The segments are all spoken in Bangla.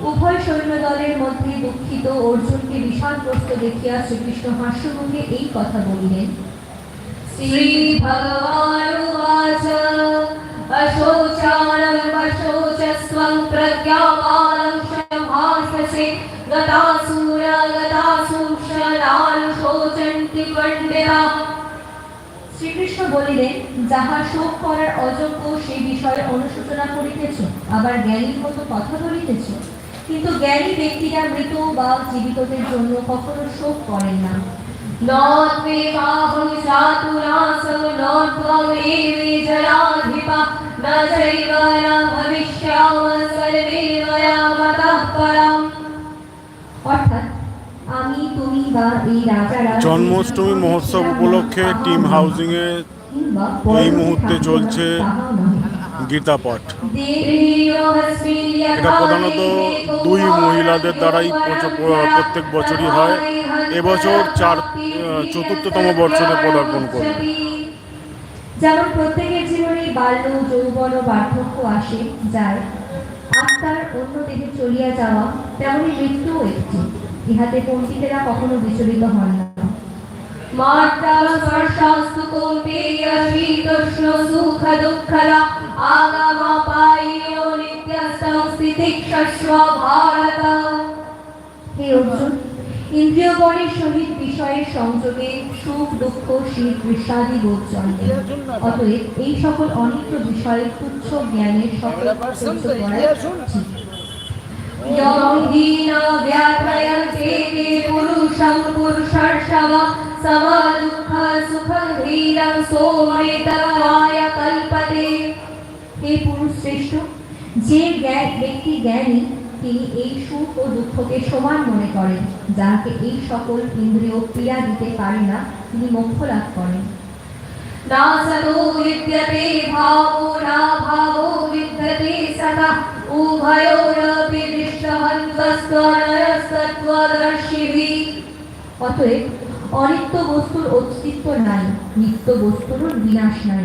উভয় সৈন্যদলের মধ্যে দুঃখিত অর্জুনকে বিষাদগ্রস্ত দেখিয়া শ্রীকৃষ্ণ হাস্যমুখে এই কথা বলিলেন। শ্রী ভগবান শ্রীকৃষ্ণ বলিলেন, যাহা শোক করার অযোগ্য, সেই বিষয়ে অনুশোচনা করিতেছ, আবার জ্ঞানীর মতো কথা বলিতেছ? কিন্তু জ্ঞানী ব্যক্তিরা মৃত বা জীবিতদের জন্য কখনো শোক করেন না নদ্বিবাহং চাতুরাসং নদ্বমেবে জনাধিপা ন চৈব ন ভবিষ্যাম সর্বে ময়া মতঃ পরম অর্থাৎ আমি তুমি বা এই রাজারা জন্মাষ্টমী মহোৎসব উপলক্ষে টিম হাউজিং এ এই মুহূর্তে চলছে। গীতা পাঠ এটা প্রধানত দুই মহিলাদের দ্বারাই প্রত্যেক বছরই হয়। এবছর চার চতুর্থতম বছরে পদার্পণ করবে। যেমন প্রত্যেকের জীবনে বাল্য যৌবন বার্ধক্য আসে যায় আত্মার অন্য দেহে চলিয়া যাওয়া তেমনি মৃত্যুও একটি। ইহাতে পণ্ডিতেরা কখনো বিচলিত হন না। মাতা স্পর্শাস্তু কৌন্তেয় শীতোষ্ণ সুখ দুঃখরা আগামাপায়িনো নিত্যস্তং স্থিতিক্ষস্ব ভারত হে অর্জুন ইন্দ্রিয় বলের সহিত বিষয়ের সংযোগে সুখ দুঃখ শীত বিষাদি বোধ জন্মে অতএব এই সকল অনিত্য বিষয়ে তুচ্ছ জ্ঞানের সকল সহ্য করা উচিত। यं हीन व्यात्रयन्ते ते পুরুষ শ্রেষ্ঠ। যে ব্যক্তি জ্ঞানী তিনি এই সুখ ও দুঃখকে সমান মনে করেন যাকে এই সকল ইন্দ্রিয় দিতে পারে না তিনি মোক্ষ লাভ করেন। অতএব অনিত্য বস্তুর অস্তিত্ব নাই নিত্য বস্তুর বিনাশ নাই।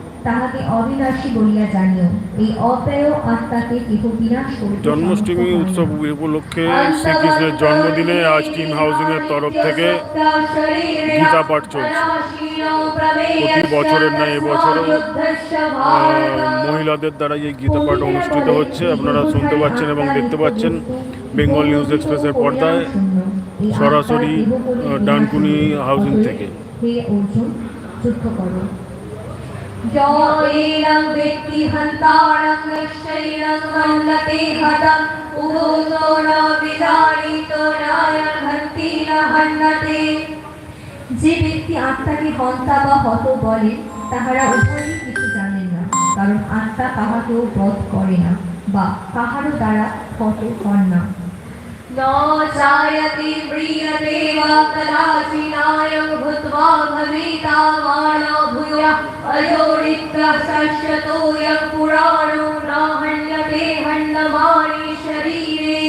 তাহাকে অবিনাশী বলিয়া জানিও এই অব্যয় আত্মাকে কেহ বিনাশ করিতে জন্মাষ্টমী উৎসব উপলক্ষে শ্রীকৃষ্ণের জন্মদিনে আজ টিম হাউজিং এর তরফ থেকে গীতা পাঠ চলছে। প্রতি বছরের ন্যায় এবছরও মহিলাদের দ্বারা এই গীতা পাঠ অনুষ্ঠিত হচ্ছে। আপনারা শুনতে পাচ্ছেন এবং দেখতে পাচ্ছেন বেঙ্গল নিউজ এক্সপ্রেসের পর্দায় সরাসরি ডানকুনি হাউজিং থেকে। হে অর্জুন যুদ্ধ করো। নিশ্চয়ং মন্নতে হতম উভো ন বিদারিত নায়ং হন্তি ন হন্নতে যে ব্যক্তি আত্মাকে হন্তা বা হত বলে, তাহারা উভয়ই কিছু জানেন না, কারণ আত্মা কাহাকেও বধ করে না, বা কাহারও দ্বারা হত হন না। न जायते म्रियते वा कदाचिनायं भूत्वा भविता मानो भूयः अयोनित्यः शश्यतोऽयं पुराणो न हन्यते हन्यमाने শরীরে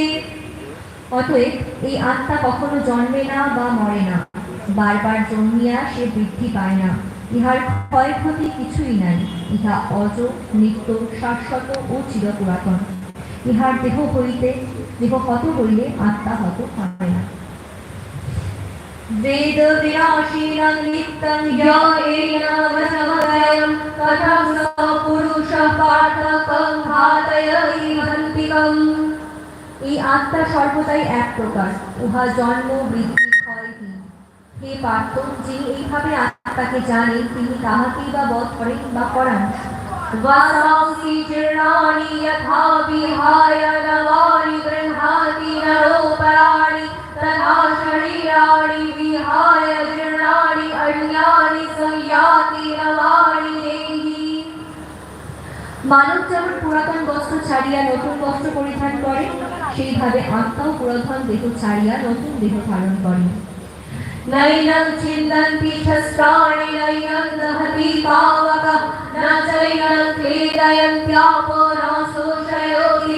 অতএব এই আত্মা কখনো জন্মে না বা মরে না বারবার জন্মিয়া সে বৃদ্ধি পায় না ইহার ক্ষয়ক্ষতি কিছুই নাই ইহা অজ নিত্য শাশ্বত ও চিরপুরাতন ইহার দেহ হইতে দেহ হত হইলে আত্মা হত হয় না वेद विनाशीनं नित्यं ज्ञानेन वशमदयं कथं न पुरुषः पाठकं घातयैहन्तिकम् এই আত্মা সর্বদাই এক প্রকার উহা জন্ম বৃদ্ধি ক্ষয়হীন হে পার্থ যিনি এইভাবে আত্মাকে জানেন তিনি তাহাকেই বা বধ করেন বা করান वासांसि जीर्णानि यथा विहाय नवानि गृह्णाति नरोपराणि तथा शरीराणि विहाय जीर्णानि अन्यानि संयाति नवानि देहि মানব যেমন পুরাতন বস্ত্র ছাড়িয়া নতুন বস্ত্র পরিধান করে সেইভাবে আত্মাও পুরাতন দেহ ছাড়িয়া নতুন দেহ ধারণ করে ليلا جدا في تستار ليلا ذهبي طاوك نجينا كيدين تيابورا سوشيوكي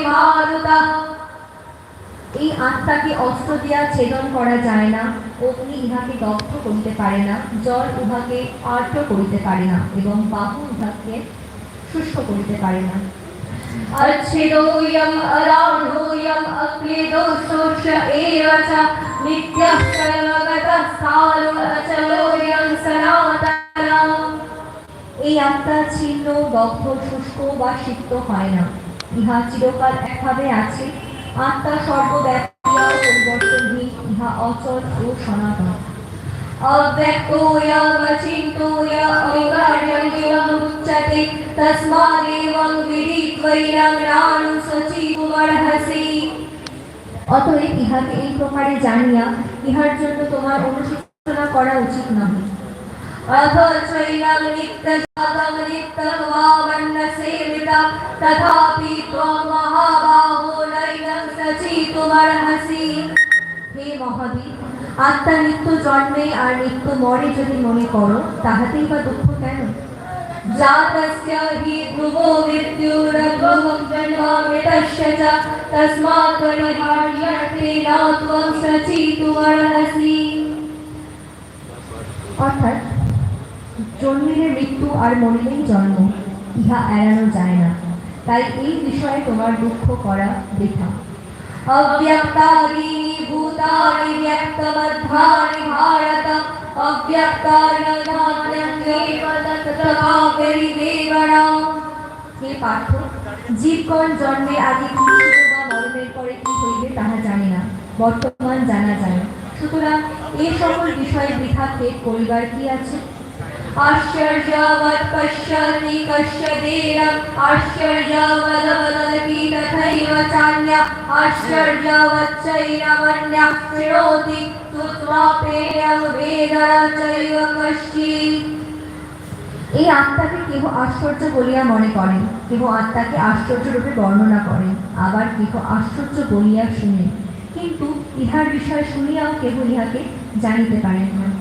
এই আত্মাকে অস্ত্র দিয়া ছেদন করা যায় না। অগ্নি ইহাকে দগ্ধ করিতে পারে না। জল উহাকে আর্ট করিতে পারে না এবং বাহু উহাকে শুষ্ক করিতে পারে না। अच्छिदोऽयम् अराढोऽयम् अक्लिदोषोष एव च नित्यः सर्वगतः स्थाणु अचलोऽयं सनातनः এই আত্মা ছিন্ন দগ্ধ শুষ্ক বা সিক্ত হয় না ইহা চিরকাল একভাবে আছে আত্মা সর্বব্যাপী আর পরিবর্তনহীন ইহা অচল ও সনাতন अव्यक्तोऽयमचिन्तोऽय अविकार्यमुच्यते तस्मादेवं विदित्वैरं नानुसचितुमर्हसि অতএব ইহাকে এই প্রকারে জানিয়া ইহার জন্য তোমার অনুশোচনা করা উচিত নহে अथचैनं नित्यजातं नित्यभावन्नसेविता तथापि त्वं महाबाहो नैनं सचितुमर्हसि হে মহাবীর আত্মা নিত্য জন্মে আর নিত্য মরে যদি মনে করো তাহাতেই বা দুঃখ কেন জাতস্য হি ধ্রুবো মৃত্যুরভ্রমং জন্মামৃতস্য চ তস্মাৎ পরিহার্যর্থে না ত্বং সচিতুমর্হসি অর্থাৎ জন্মিলে মৃত্যু আর মরিলেই জন্ম ইহা এড়ানো যায় না তাই এই বিষয়ে তোমার দুঃখ করা বৃথা अव्यक्तानि भूतानि व्यक्तमध्यानि भारत अव्यक्तान्येव तत्तमागरिदेवणाम् হে পার্থ জীবগণ জন্মের আগে কি ছিল বা মরণের পরে কি হইবে তাহা জানি না বর্তমান জানা যায় না। সুতরাং এই সকল বিষয়ে বৃথা ক্ষেপ করিবার কি আছে आश्चर्यवत् पश्यति कश्चिदेरम् आश्चर्यवदवदति तथैव चान्य आश्चर्यवच्चैरमन्यः शृणोति श्रुत्वापेयं वेद चैव कश्चित् এই আত্মাকে কেহ আশ্চর্য বলিয়া মনে করেন কেহ আত্মাকে আশ্চর্য রূপে বর্ণনা করেন আবার কেহ আশ্চর্য বলিয়া শুনে কিন্তু ইহার বিষয় শুনিয়াও কেহ ইহাকে জানিতে পারেন না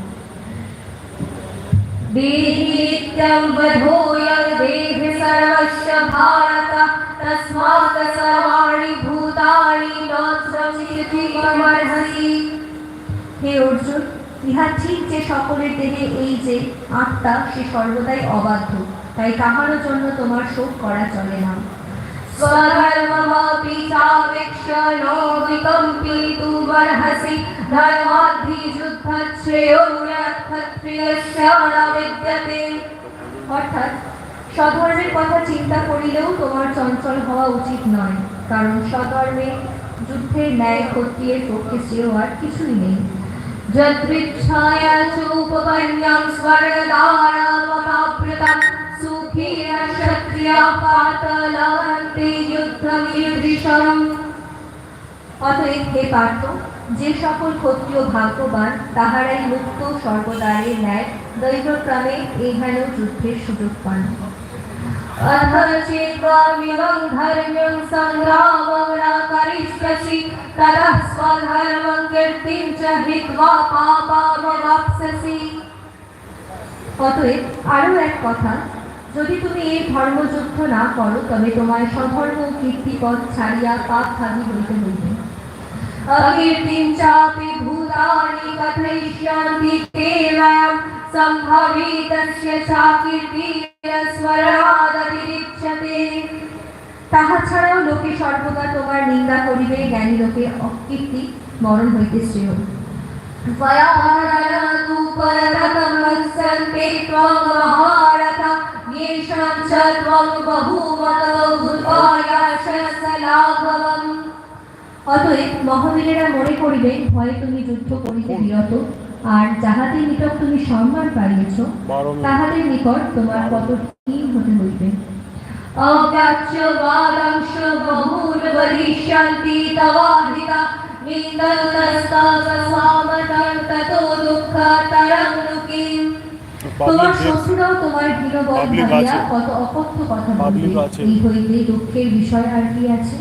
देहीत्यं वधोऽयं देहि सर्वस्य भारत तस्मात् सर्वाणि भूतानि नोत्संसिद्धिमर्हसि হে অর্জুন ইহা ঠিক যে সকলের দেহে এই যে আত্মা সে সর্বদাই অবাধ্য তাই কাহারও জন্য তোমার শোক করা চলে না स्वधर्ममपि चावेक्ष्य नो विकम्पितुमर्हसि ধর্মাধিযুদ্ধশ্রেয়োক্ষত্রিয়স্য ন বিদ্যতে অর্থাৎ স্বধর্মের কথা চিন্তা করিলেও তোমার চঞ্চল হওয়া উচিত নয়, কারণ স্বধর্মে যুদ্ধের ন্যায় ক্ষত্রিয়ের পক্ষে শ্রেয় আর কিছুই নেই। যদৃচ্ছায় চোপকন্যাং স্বর্গদানমপ্রতম সুখেন ক্ষত্রিয়া পাতলন্তে যুদ্ধমির্দিশম অতএব হে পার্থ যে সকল ক্ষত্রিয় ভাগ্যবান তাহারাই মুক্ত সর্বদারের ন্যায় দৈবক্রমে এখানেও যুদ্ধের সুযোগ পান अथचेत्त्वामिमं धर्म्यं सङ्ग्रामं न करिष्यसि ततः स्वधर्मं कीर्तिं च हित्वा पापामवाप्स्यसि অতএব আরও এক কথা যদি তুমি এই ধর্মযুদ্ধ না করো তবে তোমার স্বধর্ম ও কীর্তিপদ ছাড়িয়া পাপ ভাগী হইতে হইবে अकीर्तिं चापि भूतानि कथयिष्यन्ति ते वयं सम्भवितस्य चाकीर्तिरस्वरादतिरिच्यते তাহা ছাড়াও লোকে সর্বদা তোমার নিন্দা করিবে জ্ঞানী লোকে অকীর্তি মরণ হইতে শ্রেয় वयानूपरतमत्सन्ते त्वं महारथ येषां च त्वं बहुमतो भूत्वायाशसलाघवम् অতএব মহাবীরেরা মনে করিবে ভয় তুমি যুদ্ধ করিতে বিরত। আর যাহাদের নিকট তুমি সম্মান পাইয়াছ তাহাদের নিকট তোমার কত হীন হতে হইবে। তোমার শ্বশুরাও কত অকথ্য কথা Public এই হইতে দুঃখের বিষয় আর কি আছে?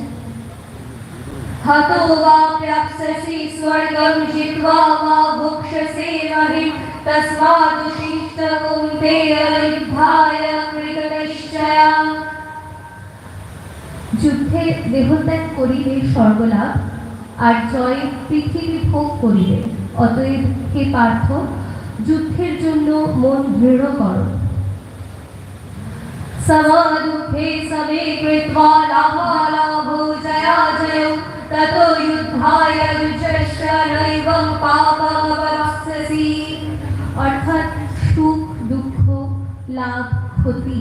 हतो वा प्राप्स्यसि स्वर्गं जित्वा वा भुक्षसे महिं तस्मादुशिष्ट कुन्तेय युद्धाय कृतनिश्चया যুদ্ধে দেহত্যাগ করিলে স্বর্গলাভ আর জয় পৃথিবী ভোগ করিবে অতএব হে পার্থ যুদ্ধের জন্য মন দৃঢ় করো समदुःखे समे कृत्वा लाभालाभो जया जयो ततो युद्धाय विचष्ट नैवं पापमवरक्षसि অর্থাৎ সুখ দুঃখ লাভ ক্ষতি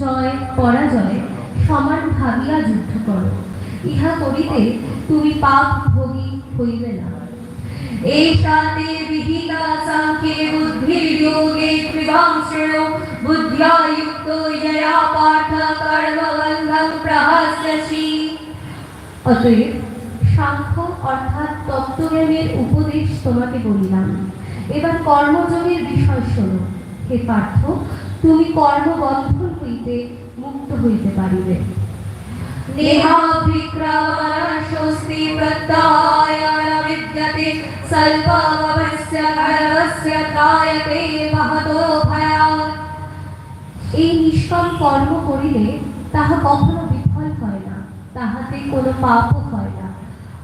জয় পরাজয় সমান ভাবিয়া যুদ্ধ করো ইহা করিতে তুমি পাপ ভোগী হইবে না एषा ते विहिता साङ्ख्ये बुद्धिर्योगे त्रिवां शृणु बुद्ध्या युक्तो यया पार्थ कर्मबन्धं प्रहस्यसि অতএব সাংখ্য অর্থাৎ তত্ত্বজ্ঞানের উপদেশ তোমাকে বলিলাম। এবার কর্মযোগের বিষয় শোনো। হে পার্থ, তুমি কর্মবন্ধন হইতে মুক্ত হইতে পারিবে। নেহাভিক্রমণস্তি প্রত্যায়ন এই নিষ্কাম কর্ম করিলে তাহা কখনো বিফল হয় না, তাহাতে কোনো পাপও হয় না।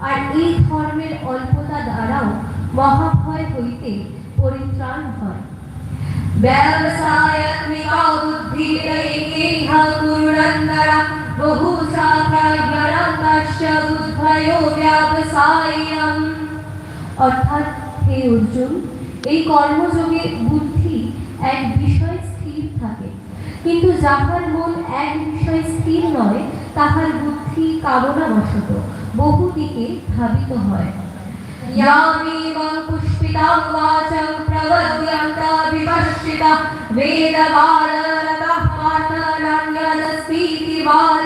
আর এই ধর্মের অল্পতা দ্বারাও মহাভয় হইতে পরিত্রাণ হয়। ব্যবসায়ত্মিকা বুদ্ধিরৈকেহ বহু শাখাগ্রম অর্থাৎ অর্জুন, এই কর্মযোগে বুদ্ধি এক বিষয় স্থির থাকে, কিন্তু যাহার মন এক বিষয় স্থির নয় তাহার বুদ্ধি কামনাবশত বহুদিকে ধাবিত হয় यामेवं पुष्पितां वाचं प्रवद्यन्ता विवर्षिता वेदबालरतः पाठनान्यदस्तीति वादिनः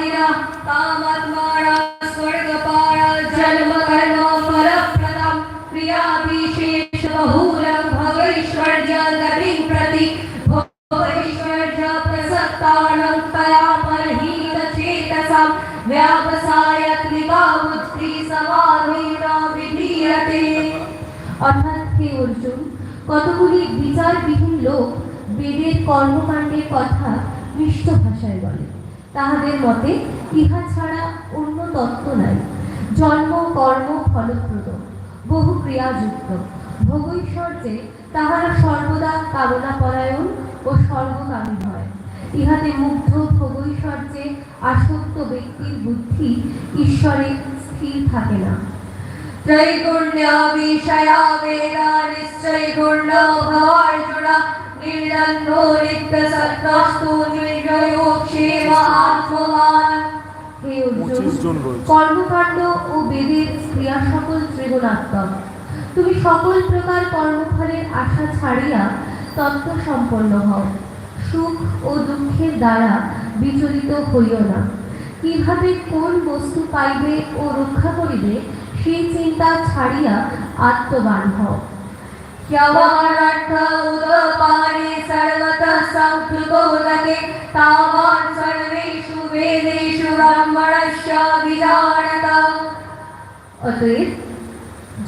বেদের কর্মকাণ্ডের কথা মিষ্ট ভাষায় বলে। তাহাদের মতে ইহা ছাড়া অন্য তত্ত্ব নাই। জন্ম, কর্ম ফলপ্রদ, বহু ক্রিয়াযুক্ত। ভোগৈশ্বর্যে তাহারা সর্বদা কামনা পরায়ণ ও সর্বকামী হয়। ইহাতে মুগ্ধ ভোগৈশ্বর্যে আসক্ত ব্যক্তির বুদ্ধি ঈশ্বরে স্থির থাকে না। ত্রৈগুণ্য বিষয়া বেদা নিশ্চয় গুণ্য ভর্জুরা কর্মকাণ্ড ও বেদের ক্রিয়া সকল ত্রিগুণাত্মক। তুমি সকল প্রকার কর্মফলের আশা ছাড়িয়া তত্ত্ব সম্পন্ন হও। সুখ ও দুঃখের দ্বারা বিচলিত হইও না। কীভাবে কোন বস্তু পাইবে ও রক্ষা করিবে, সেই চিন্তা ছাড়িয়া আত্মবান হও। यवानर्थ उदपाने सर्वतः संस्कृतोदके तावान् सर्वेषु वेदेषु ब्राह्मणश्च विजानत অতএব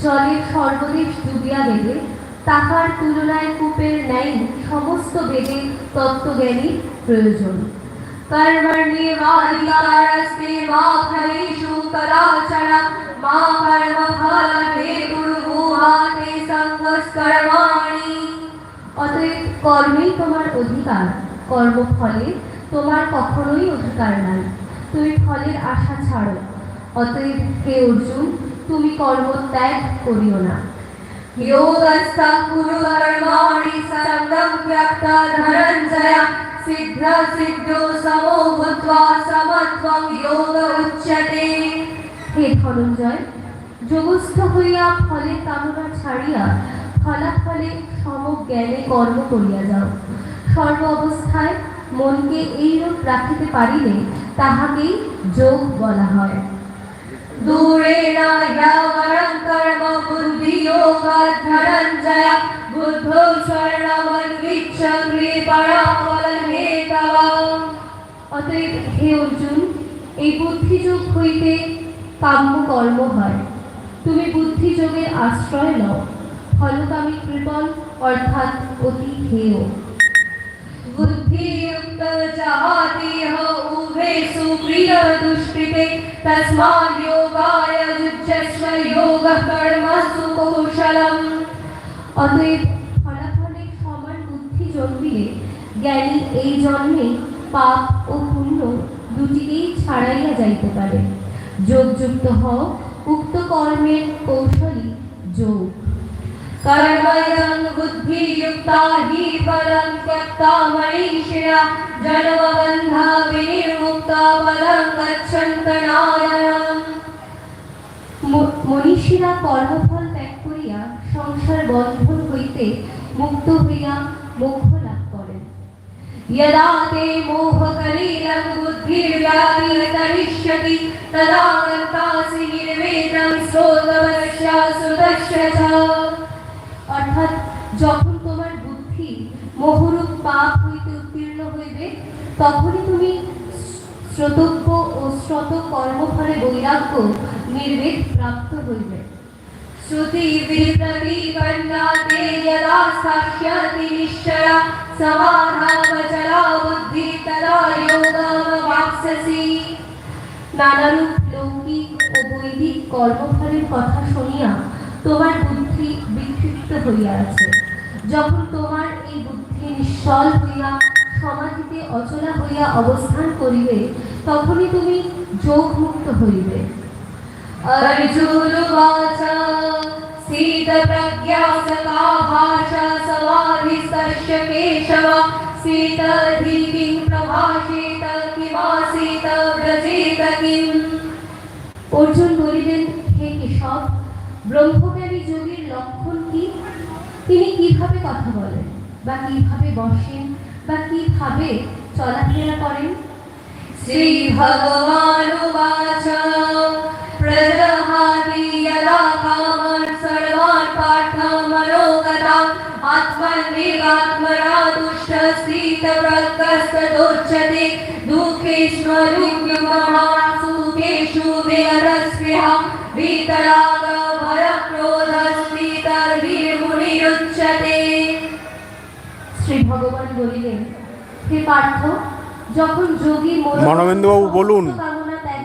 জলের সর্বদেশ ডুবিয়া গেলে তাহার তুলনায় কূপের ন্যায় সমস্ত বেদে তত্ত্বজ্ঞানী প্রয়োজন कर्मण्येवाधिकारस्ते मा फलेषु कदाचन मा कर्मफलते कुर्वुहाते सङ्गस्कर्माणि অতএব কর্মেই তোমার অধিকার কর্মফলে তোমার কখনোই অধিকার নাই তুমি ফলের আশা ছাড়ো অতএব হে অর্জুন তুমি কর্ম ত্যাগ করিও না योगस्थः कुरु कर्माणि सङ्गं त्यक्ता धनञ्जय सिद्ध सिद्धो समो भूत्वा समत्वं योग उच्यते হে ধনঞ্জয় যোগস্থ হইয়া ফলে কামনা ছাড়িয়া ফলাফলে সমজ্ঞানে কর্ম করিয়া যাও সর্ব অবস্থায় মনকে এইরূপ রাখিতে পারিলে তাহাকেই যোগ বলা হয় दूरेण ह्यवरं कर्म बुद्धियोगात् धनञ्जय बुद्धौ स्वर्णमन्विच्छ कृपणाफलहेतवा অতএব হে অর্জুন এই বুদ্ধিযোগ হইতে কাম্য কর্ম হয় তুমি বুদ্ধিযোগের আশ্রয় লও ফলকামী কৃপণ অর্থাৎ অতি হেয় बुद्धि बुद्धियुक्त जहाति हो उभे सुप्रिय दुष्कृते तस्माद् योगाय युज्यस्व योग कर्मसु कौशलम् অতএব ফলাফলের সমান বুদ্ধি জন্মিলে জ্ঞানী এই জন্মে পাপ ও পুণ্য দুটিকেই ছাড়াইয়া যাইতে পারে যোগযুক্ত হও উক্ত কর্মের কৌশলী যোগ कर्मयं बुद्धियुक्ता हि बलं त्यक्ता मनीषया जन्मबन्धा विनिर्मुक्ता पदं गच्छन्तनायम् ম- মনীষীরা কর্মফল ত্যাগ করিয়া সংসার বন্ধন হইতে মুক্ত হইয়া মোক্ষ লাভ করেন यदा ते मोहकलीलं बुद्धिर्व्यापीतरिष्यति तदा गन्तासि निर्वेदं श्रोतवश्य सुदश्य च অর্থাৎ যখন তোমার বুদ্ধি মোহরূপ পাপ হইতে উত্তীর্ণ হইবে তখনই তুমি শ্রোতব্য ও শ্রত কর্মফলে বৈরাগ্য নির্বেদ প্রাপ্ত হইবে श्रुतिविप्रतिपन्ना ते यदा साक्ष्यति निश्चया समाधावचला बुद्धि तदा योगमवाप्स्यसि নানারূপ লৌকিক ও বৈদিক কর্মফলের কথা শুনিয়া তোমার বুদ্ধি বিক্ষিপ্ত হইয়া আছে যখন তোমার এই বুদ্ধি নিশ্চল হইয়া সমাধিতে অচলা হইয়া অবস্থান করিবে তখনই তুমি যোগমুক্ত হইবে अर्जुनुवाच सीतप्रज्ञा सका भाषा समाधिस्तस्य केशव सीतधीतिं प्रभाषेत किमासीत व्रजेत किम् অর্জুন বলিলেন হে কেশব ব্রহ্মজ্ঞানী যোগীর লক্ষণ কি তিনি কিভাবে কথা বলেন বা কিভাবে বসেন বা কিভাবে চলাফেরা করেন श्रीभगवानुवाच प्रजहाति यदा कामान् सर्वान् पार्थमनोगताम् आत्मन्वेगात्मना तुष्टस्थितप्रकस्तदोच्यते दुःखेष्वरुग्महा सुखेषु विहरस्पृहा वीतरागभरक्रोधस्थितर्भिर्मुनिरुच्यते শ্রী ভগবান বলিলেন হে পার্থ যখন যোগী মনোরথ মানবেন্দ্রবাবু বলুন, কামনা ত্যাগ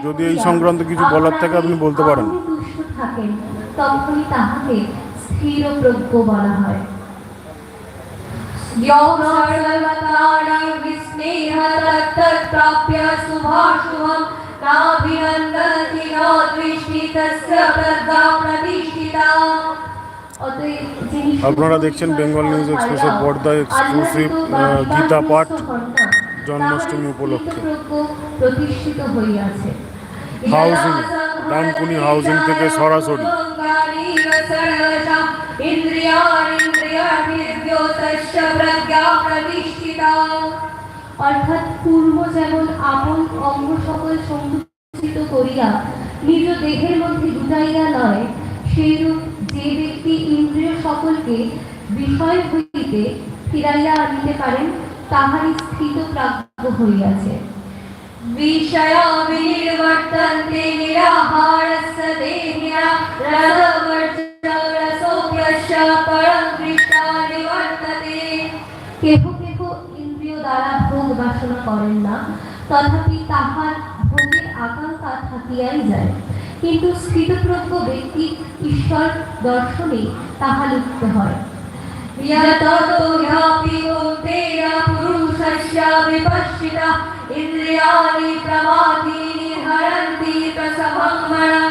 যদি এই করিয়া সংক্রান্ত কিছু বলার থাকে আপনি বলতে পারেন। আপনি তুষ্ট থাকেন তখনই তাহাকে স্থির প্রজ্ঞ বলা হয় योगसर्वकारणं विस्नेह तत्तत्प्राप्य शुभाशुभं नाभिनन्दति न दृष्टि तस्य प्रज्ञा प्रतिष्ठिता অতএব যিনি আপনারা দেখছেন বেঙ্গল নিউজ এক্সপ্রেসের পর্দায় exclusive, আহ, গীতা পাঠ জন্মাষ্টমী উপলক্ষে। প্রতিষ্ঠিত হইয়াছে হাউজিং, ডানকুনি হাউজিং থেকে সরাসরি। অর্থাৎ পূর্ব যেমন অঙ্গ সকল করিয়া নিজ দেহের মধ্যে গুটাইয়া লয় সেইরূপ যে ব্যক্তি ইন্দ্রিয় সকলকে বিষয় হইতে ফিরাইয়া আনিতে পারেন তাহারই স্থিত প্রাজ্ঞ হইয়াছে विषया विनिर्वर्तन्ते निराहारस्य देहिना रसवर्जरसोऽप्यस्य परं दृष्टा निवर्तते কেহ কেহ ইন্দ্রিয় দ্বারা ভোগ বাসনা করেন না তথাপি তাহার ভোগের আকাঙ্ক্ষা থাকিয়াই যায় কিন্তু স্থিতপ্রজ্ঞ ব্যক্তি ঈশ্বর দর্শনে তাহা লিপ্ত হয় यतो ह्यापि कौन्तेय पुरुषस्य विपश्चिता इन्द्रियाणि प्रमादीनि हरन्ति प्रसभं मनः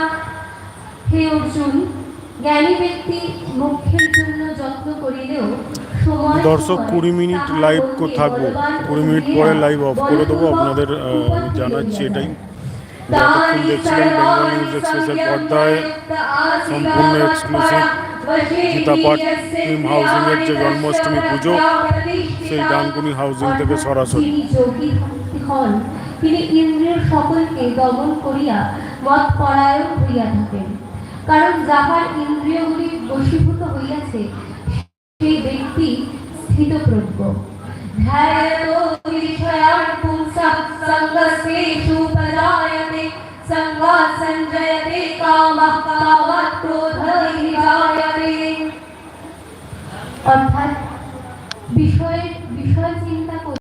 হে অর্জুন জ্ঞানী ব্যক্তি মোক্ষের জন্য যত্ন করিলেও সময় দর্শক সময় কুড়ি মিনিট তাহার লাইভ মধ্যে থাকবো বলবান কুড়ি মিনিট ইন্দ্রিয়া পরে লাইভ অফ করে দেবো বলপূর্বক আপনাদের আহ, আমি উৎপন্ন জানাচ্ছি হইয়া এটাই যায়। যতক্ষণ দেখছিলেন বেঙ্গল নিউজ এক্সপ্রেসের পর্দায় সম্পূর্ণ exclusive গীতা পাঠ ফিল্ম হাউজিংয়ের যে জন্মাষ্টমী পুজো সেই ডানকুনি হাউজিং থেকে সরাসরি যিনি যোগী হন। তিনি ইন্দ্রের সকলকে দমন করিয়া মত পরায়ণ হইয়া থাকেন। কারণ যাহার ইন্দ্রিয়গুলি বসীভূত হইয়াছে, সেই ব্যক্তি স্থিতপ্রজ্ঞ। সঞ্জয়তে অর্থাৎ